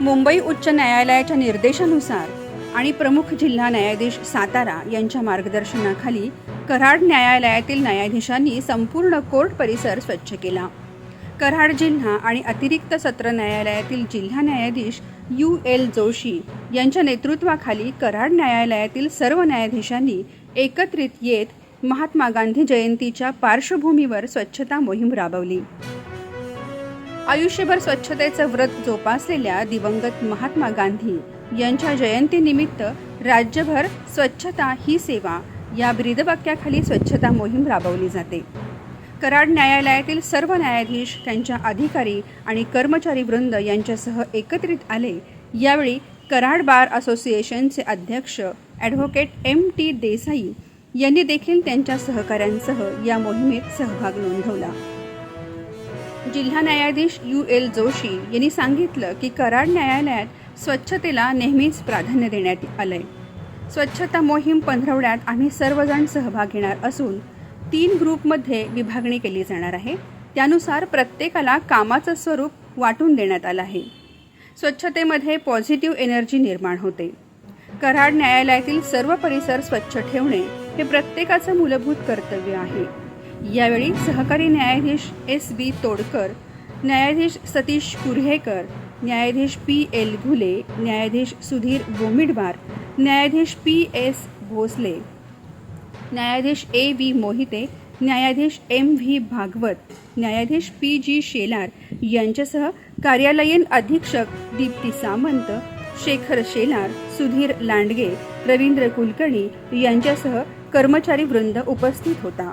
मुंबई उच्च न्यायालयाच्या निर्देशानुसार आणि प्रमुख जिल्हा न्यायाधीश सातारा यांच्या मार्गदर्शनाखाली कराड न्यायालयातील न्यायाधीशांनी संपूर्ण कोर्ट परिसर स्वच्छ केला. कराड जिल्हा आणि अतिरिक्त सत्र न्यायालयातील जिल्हा न्यायाधीश यू एल जोशी यांच्या नेतृत्वाखाली कराड न्यायालयातील सर्व न्यायाधीशांनी एकत्रित येत महात्मा गांधी जयंतीच्या पार्श्वभूमीवर स्वच्छता मोहीम राबवली. आयुष्यभर स्वच्छतेचं व्रत जोपासलेल्या दिवंगत महात्मा गांधी यांच्या जयंतीनिमित्त राज्यभर स्वच्छता ही सेवा या ब्रीदवाक्याखाली स्वच्छता मोहीम राबवली जाते. कराड न्यायालयातील सर्व न्यायाधीश त्यांच्या अधिकारी आणि कर्मचारी वृंद यांच्यासह एकत्रित आले. यावेळी कराड बार असोसिएशनचे अध्यक्ष ॲडव्होकेट एम टी देसाई यांनी देखील त्यांच्या सहकाऱ्यांसह या मोहिमेत सहभाग नोंदवला. जिल्हा न्यायाधीश यू एल जोशी यांनी सांगितलं की कराड न्यायालयात स्वच्छतेला नेहमीच प्राधान्य देण्यात आलंय. स्वच्छता मोहीम पंधरवड्यात आम्ही सर्वजण सहभाग घेणार असून तीन ग्रुपमध्ये विभागणी केली जाणार आहे. त्यानुसार प्रत्येकाला कामाचं स्वरूप वाटून देण्यात आलं आहे. स्वच्छतेमध्ये पॉझिटिव्ह एनर्जी निर्माण होते. कराड न्यायालयातील सर्व परिसर स्वच्छ ठेवणे हे प्रत्येकाचं मूलभूत कर्तव्य आहे. यावेळी सहकारी न्यायाधीश एस बी तोडकर न्यायाधीश सतीश कुर्हेकर न्यायाधीश पी एल घुले न्यायाधीश सुधीर बोमिडवार न्यायाधीश पी एस भोसले न्यायाधीश ए व्ही मोहिते न्यायाधीश एम व्ही भागवत न्यायाधीश पी जी शेलार यांच्यासह कार्यालयीन अधीक्षक दीप्ती सामंत शेखर शेलार सुधीर लांडगे रवींद्र कुलकर्णी यांच्यासह कर्मचारी वृंद उपस्थित होता.